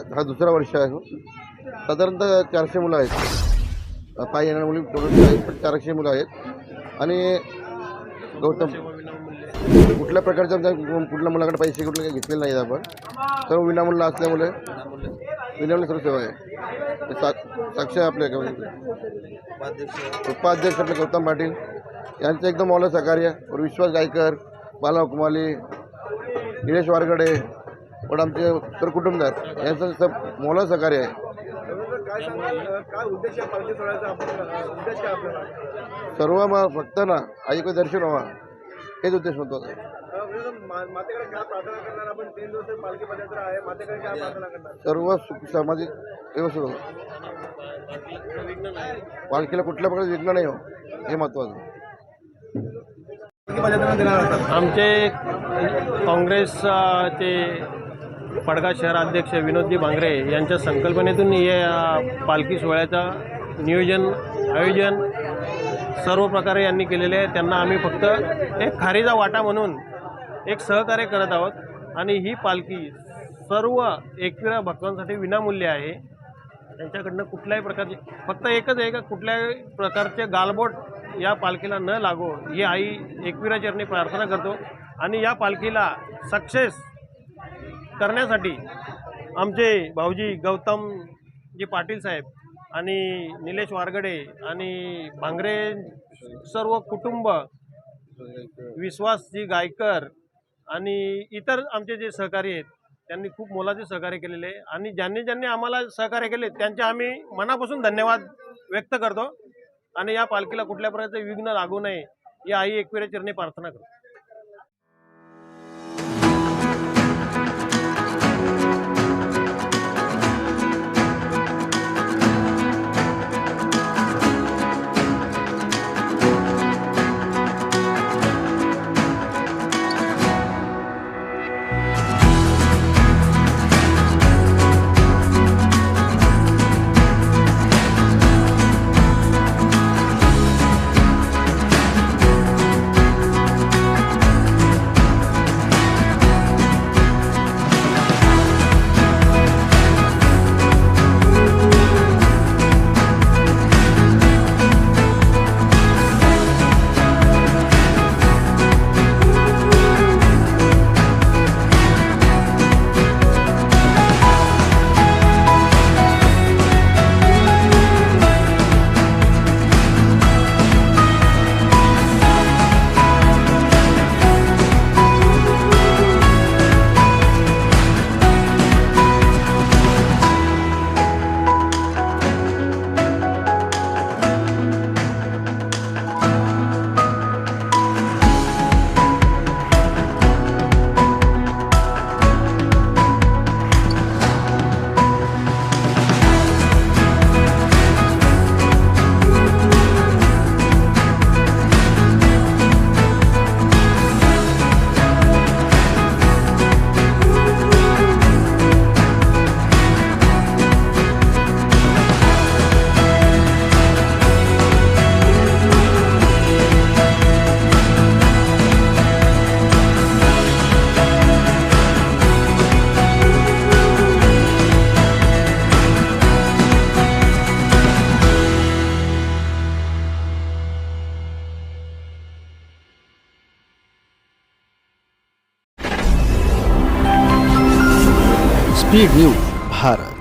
हा हा दुसरा वर्ष आहे हो. साधारणतः चारशे मुलं आहेत. पाय येणाऱ्या मुली आहेत पण चारशे मुलं आहेत. आणि गौतम कुठल्या प्रकारच्या कुठल्या मुलाकडे पैसे कुठले काही घेतलेले नाहीत आपण. सर्व विनामूल्य असल्यामुळे विनामूल्य सर्व सेवा आहे. सा- साक्ष आहे आपल्या उपाध्यक्ष आपले गौतम पाटील. यांचं एकदम मौल सहकार्य. वर विश्वास गायकर बाला कुमाली निलेश वारगडे पण आमचे तर कुटुंबदार यांचं सब मोला सहकार्य आहे. सर्व मा फक्त ना आईकडे दर्शन व्हा हेच उद्देश होतो आहे सर्व सुख सामाजिक व्यवस्थित होतं. पालखीला कुठल्या प्रकारचं विघ्न नाही हो हे महत्त्वाचं पालखी पदयात्रा देणार आमचे काँग्रेसचे पडगा शहराध्यक्ष विनोदजी भांगरे यांच्या संकल्पनेतून या पालखी सोहळ्याचं नियोजन आयोजन सर्व प्रकारे यांनी केलेले आहे. त्यांना आम्ही फक्त एक खारीचा वाटा म्हणून एक सहकार्य करत आहोत. आणि ही पालखी सर्व एकविरा भक्तांसाठी विनामूल्य आहे. त्यांच्याकडनं कुठल्याही प्रकारचे फक्त एकच आहे का? कुठल्याही प्रकारचे गालबोट या पालखीला न लागो ही आई एकविरा चरणी प्रार्थना करतो. आणि या पालखीला सक्सेस करण्यासाठी आमचे भाऊजी गौतम जी पाटील साहेब आणि निलेश वारगडे आणि भांगरे सर्व कुटुंब विश्वासजी गायकर आणि इतर आमचे जे सहकारी आहेत त्यांनी खूप मोलाचे सहकार्य केलेले आहे. आणि ज्यांनी ज्यांनी आम्हाला सहकार्य केले त्यांचे आम्ही मनापासून धन्यवाद व्यक्त करतो. आणि या पालखीला कुठल्या प्रकारचे विघ्न लागू नये या आई एकविरा चरणी प्रार्थना करतो. Speed news Bharat